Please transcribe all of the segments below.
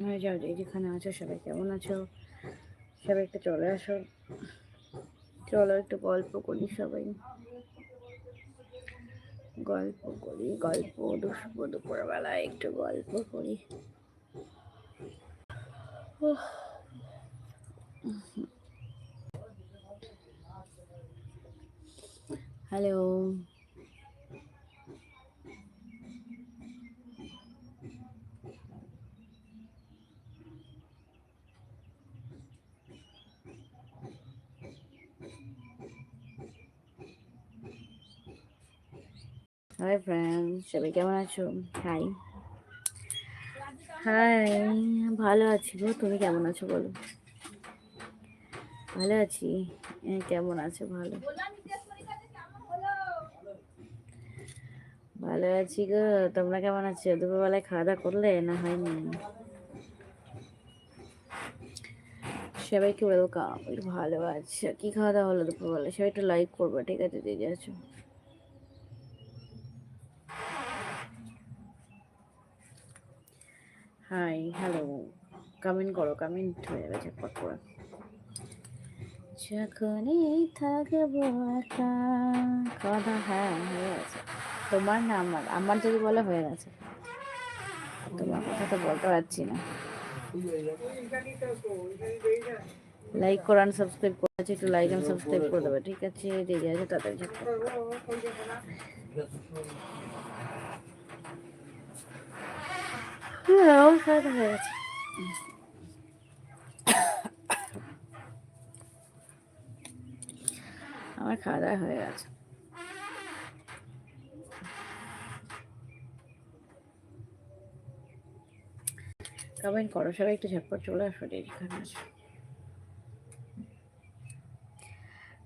হয়ে যাও যে যেখানে আছো সবাই কেমন আছো? সবাই একটু চলে আসো। চলো একটু গল্প করি সবাই। গল্প করি, গল্প দুপুর, দুপুরবেলায় একটু গল্প করি। হ্যালো। হাই ফ্রেন্ড সবাই কেমন আছো? হাই হাই ভালো আছি গো। তুমি কেমন আছো বলো? ভালো আছি। কেমন আছো ভালো? ভালো আছি গো। তোমরা কেমন আছো? দুপুরবেলায় খাওয়া দাওয়া করলে না হয়নি? সবাইকে ওয়েলকাম ভালো আছে। কি খাওয়া দাওয়া হলো দুপুরবেলায়? সবাই একটু লাইক করবে, ঠিক আছে? দিদি আছো হাই হ্যালো কমেন্ট করো কমেন্ট হয়ে গেছে, পট করে যখনই থাকব কথা হ্যাঁ হয়ে গেছে। তোমার না, আমার আমার যদি বলে হয়ে গেছে। তোমার কথা তো বলতে পারছি না। লাইক করো সাবস্ক্রাইব করে আছে একটু লাইক আর সাবস্ক্রাইব করে দেবে, ঠিক আছে? রেগে আছে, তাড়াতাড়ি ঝটপট। হ্যাঁ আমার খাওয়া দাওয়া হয়ে গেছে। আমার খাওয়া দাওয়া হয়ে গেছে। কমেন্ট করো, সবাই একটু ঝটপট চলে আসো এখানে আসো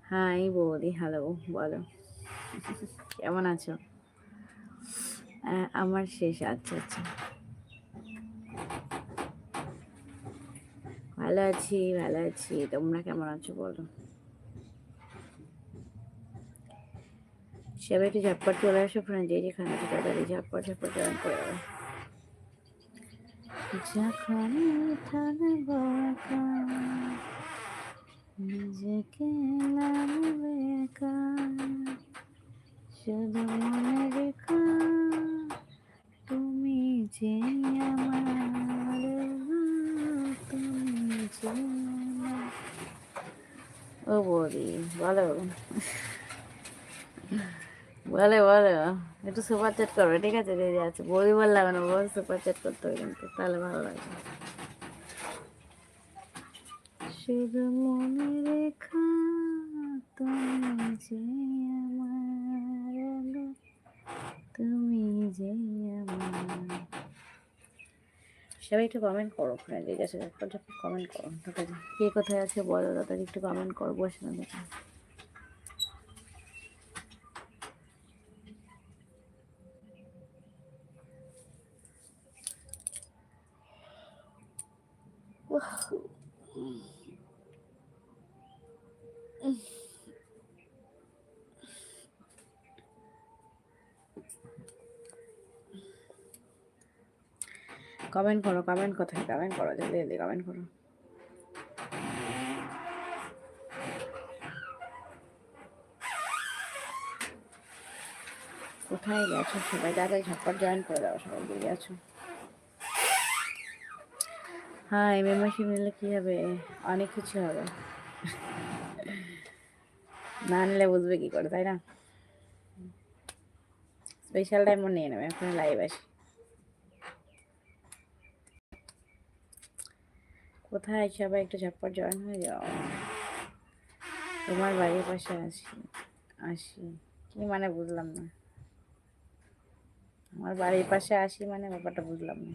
হাই বৌদি, হ্যালো, বলো। কেমন আছো? আমার শেষ আচ্ছা আচ্ছা। ভালো আছি ভালো আছি তোমরা কেমন আছো বলো সবাই একটু ঝটপট চলে আসো ফ্রেন্ড যে যেখানে আছে, তাড়াতাড়ি ঝটপট ঝটপট জয়েন করে দেবে যখন নিজেকে লাগবে শুধু মনে রেখো, তুমি যে আমার। ও বৌদি, বলো। বলে, বলো। একটু সুপার চ্যাট করবে ঠিক আছে? রেডি আছে। বৌদি বললাম না বল সুপার চ্যাট করতে হবে কিন্তু, তাহলে ভালো লাগবে। শুধু মনে রেখা তুমি যে আমার তুমি যে সবাই একটু কমেন্ট করো আছে ঝটপট ঝটপট কমেন্ট করো। কে কোথায় আছে বলো, তাড়াতাড়ি একটু কমেন্ট করো, বসে না দেখো। কমেন্ট করো কমেন্ট কোথায়? কমেন্ট করো, জলদি জলদি কমেন্ট করো। কোথায় গেছো সবাই? তাড়াতাড়ি ঝটপট জয়েন করে দাও, সবাই দিয়ে গেছো। হ্যাঁ মেম্বারশিপ নিলে কী হবে? অনেক কিছু হবে। না নিলে বুঝবে কী করে, তাই না? স্পেশাল টাইমও নিয়ে নেবে এখন লাইভ আসি। কোথায় সবাই একটু ঝটপট জয়েন হয়ে যাও। তোমার বাড়ির পাশে আসি আসি। কি মানে বুঝলাম না। আমার বাড়ির পাশে আসি মানে ব্যাপারটা বুঝলাম না।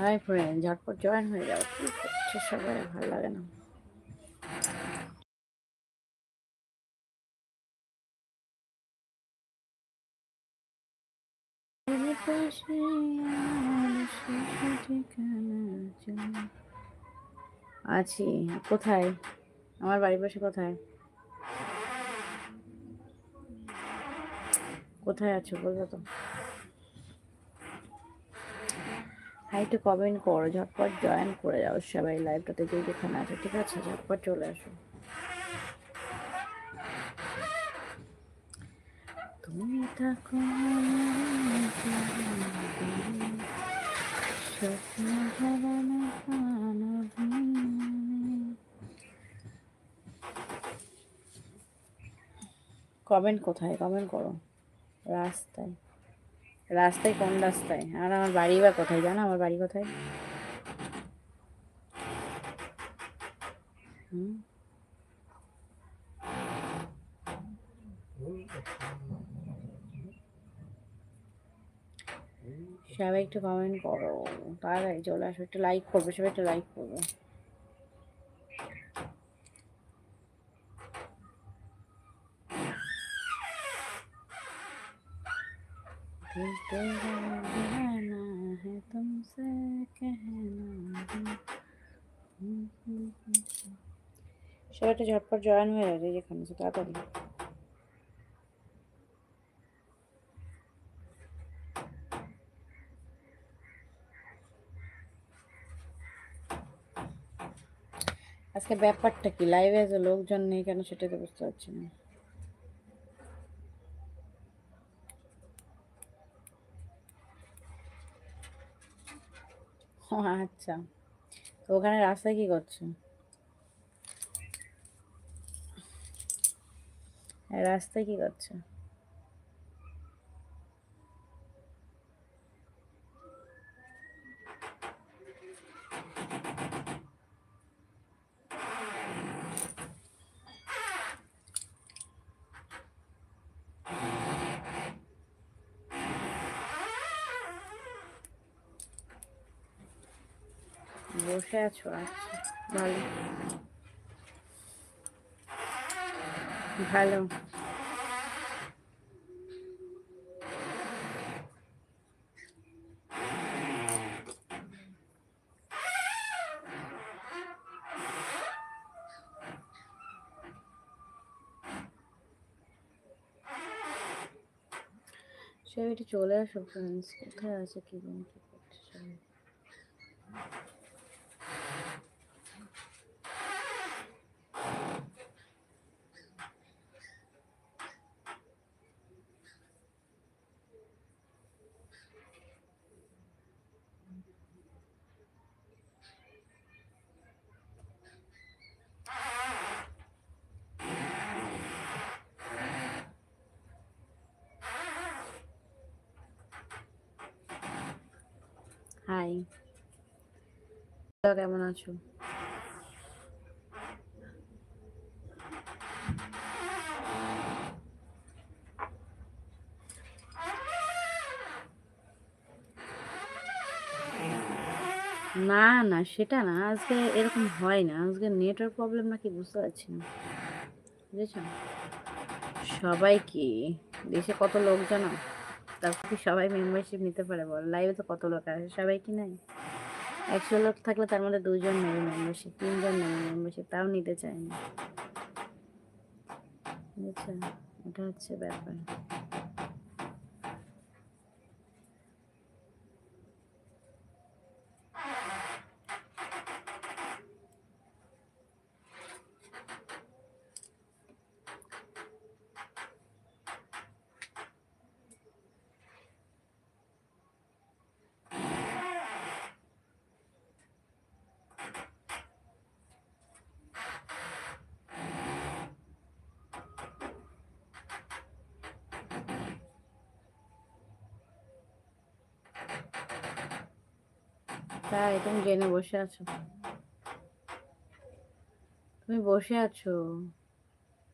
হাই ফ্রেন্ড ঝটপট জয়েন হয়ে যাও কি করছ? সবাই ভালো লাগে না। আছি কোথায়? আমার বাড়ির পাশে কোথায়? কোথায় আছো বলব তো? হাই একটু কমেন্ট করো, ঝটপট জয়েন করে যাও সবাই লাইভটাতে যে যেখানে আছে, ঠিক আছে? ঝটপট চলে আসো। তুমি থাকো কমেন্ট কোথায়? কমেন্ট করো। রাস্তায়। রাস্তায়, কোন রাস্তায়? আর আমার বাড়ি বা কোথায়? জানো আমার বাড়ি কোথায়? সবাই একটু কমেন্ট করো। তাড়াতাড়ি চলে আসো, একটু লাইক করবে, সবাই একটু লাইক করবে। तेरा दीवाना है तुमसे कहना সবাই একটা ঝটপট জয়েন হয়ে যাবে যেখানে সে তাড়াতাড়ি আজকে ব্যাপারটা কি লাইভে আছে লোকজন নেই কেন সেটা তো বুঝতে পারছি না আচ্ছা। তো ওখানে রাস্তায় কি করছ? রাস্তায় কি করছ? বসে আছো? আচ্ছা ভালো ভালো। সে চলে আসো ফ্রেন্ডস কোথায় আছে কি কি করছে সবাই হাই কেমন আছো? না না, সেটা না। আজকে এরকম হয় না। আজকে নেটওয়ার্ক প্রবলেম নাকি বুঝতে পারছি না। বুঝেছ সবাই কি দেশে কত লোক জানো তারপর কি সবাই মেম্বারশিপ নিতে পারে বল? লাইভে তো কত লোক আছে সবাই কি নাই একশো লোক থাকলে তার মধ্যে দুজন নেবে মেম্বারশিপ তিনজন নেবে মেম্বারশিপ তাও নিতে চায় না। বুঝছ এটা হচ্ছে ব্যাপার। তাই তুমি জেনে বসে আছো। তুমি বসে আছো।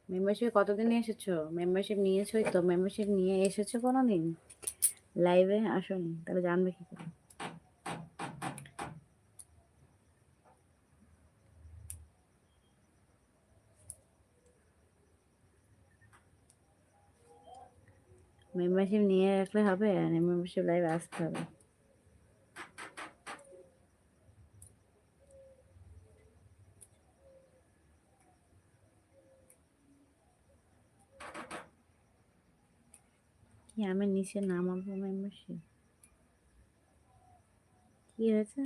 মেম্বারশিপ কতদিন এসেছ? মেম্বারশিপ নিয়েছোই তো। মেম্বারশিপ নিয়ে এসেছ কোনো দিন লাইভে আসোনি, তাহলে জানবে কি করে? মেম্বারশিপ নিয়ে রাখলে হবে মেম্বারশিপ লাইভে আসতে হবে। কি আমি নিচে নামাবো মেম্বারশিপ? কি হয়েছে?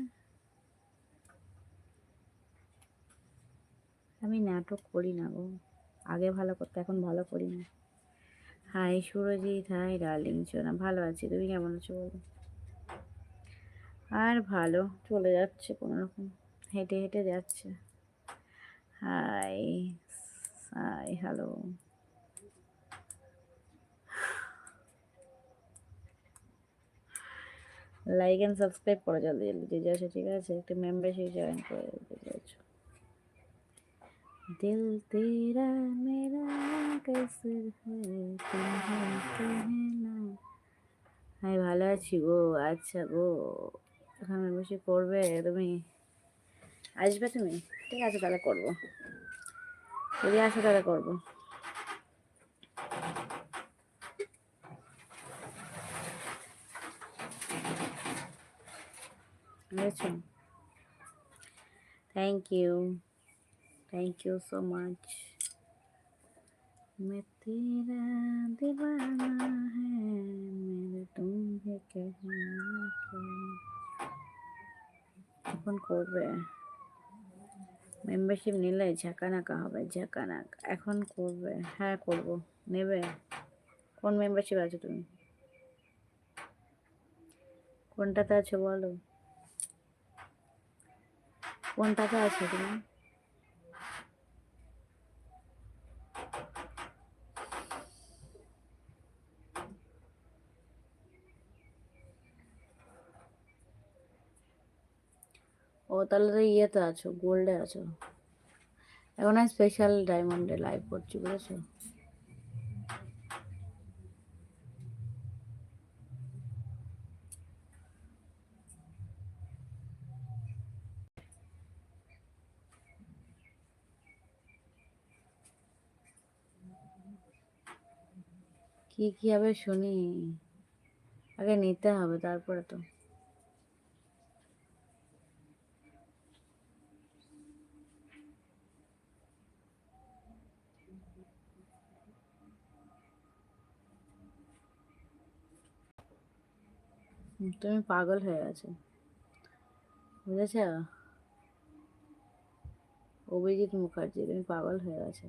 আমি নাটক করি না গো। আগে ভালো করতে, এখন ভালো করি না। হাই সুরজিৎ, হাই ডার্লিং সোনা ভালো আছি। তুমি কেমন আছো বলো? আর ভালো, চলে যাচ্ছে কোনো রকম। হেঁটে হেঁটে যাচ্ছে। Hi hi hello like and subscribe করো জলদি জলদি, যে যাচ্ছে ঠিক আছে, একটা মেম্বারশিপ জয়েন করে দিতে দিল তেরা মেরা কসর আমি ভালো আছি গো আচ্ছা গো এখন বসে করবে তুমি আসবে তুমি? ঠিক আছে তাহলে করব। যদি আসো তাহলে করব। বুঝেছো thank you thank you so much मैं तेरा दीवाना है मेरे तुम्हें कहना এখন করবে মেম্বারশিপ নিলে ঝাঁকানাকা হবে ঝাঁকানাকা এখন করবে হ্যাঁ করব নেবে কোন মেম্বারশিপ আছে তুমি কোনটাতে আছো বলো কোনটাতে আছো তুমি ও, তাহলে তো ইয়েতে আছো, গোল্ডে আছো। এখন আমি স্পেশাল ডায়মন্ডে লাইভ করছি, বুঝেছ? কি কি হবে শুনি? আগে নিতে হবে, তারপরে তো। তুমি পাগল হয়ে গেছো। বুঝেছ? অভিজিৎ মুখার্জি, তুমি পাগল হয়ে গেছো।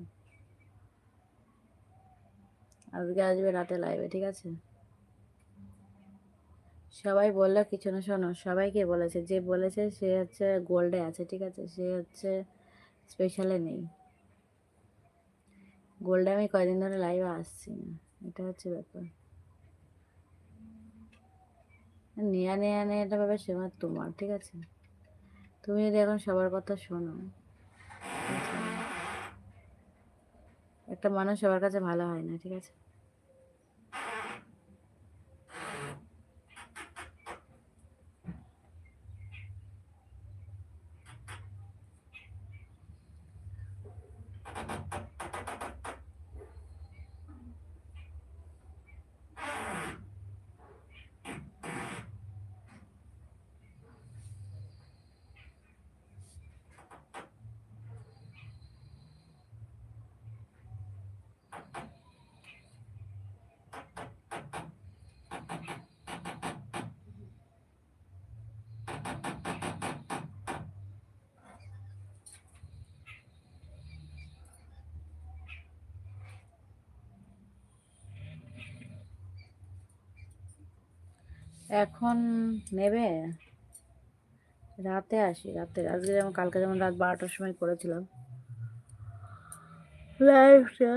আজকে আসবে রাতে লাইভে ঠিক আছে? সবাই বলল, কিছু না, শোনো, সবাইকে বলেছে, যে বলেছে সে হচ্ছে গোল্ডে আছে, ঠিক আছে? সে হচ্ছে স্পেশালে নেই। গোল্ডে আমি কয়দিন ধরে লাইভে আসছি না, এটা হচ্ছে ব্যাপার। নেয়া নেয়া, নেয়াটা ব্যাপার সেবার তোমার, ঠিক আছে? তুমি যদি এখন সবার কথা শোনো একটা মানুষ সবার কাছে ভালো হয় না, ঠিক আছে? এখন নেবে? রাতে আসি রাতে। আজকে যেমন কালকে যেমন রাত বারোটার সময় করেছিলাম। লাইফটা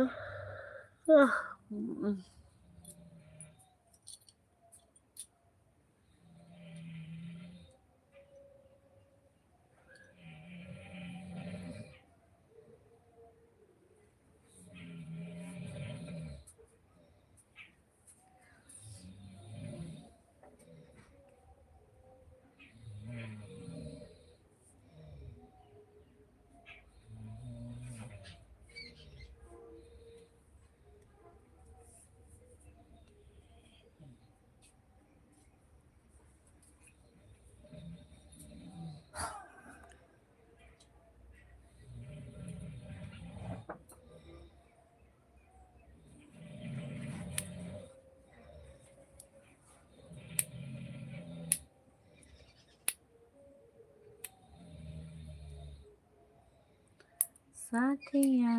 साथिया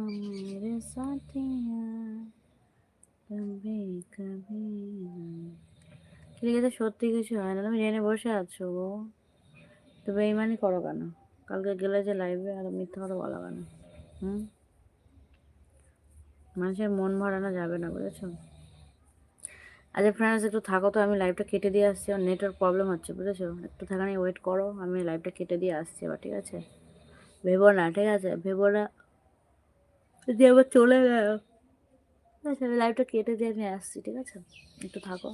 मेरे साथिया कभी कभी লিখেছে সত্যি কিছু হয় না তুমি জেনে বসে আছো গো তো বেইমানি করো কেন কালকে গেলে যে লাইভে আর মিথ্যা কথা বলা কেন হুম মানুষের মন ভরানো যাবে না বুঝেছো আচ্ছা ফ্রেন্ডস একটু থাকো তো আমি লাইভটা কেটে দিয়ে আসছি আর নেটওয়ার্ক প্রবলেম হচ্ছে বুঝেছো একটু থাকানি ওয়েট করো আমি লাইভটা কেটে দিয়ে আসছি এবার ঠিক আছে ভেবো না, ঠিক আছে? ভেবো না। যে আবার চলে গেল আছে আমি লাইভটা কেটে দিয়ে আমি আসছি, ঠিক আছে? একটু থাকো।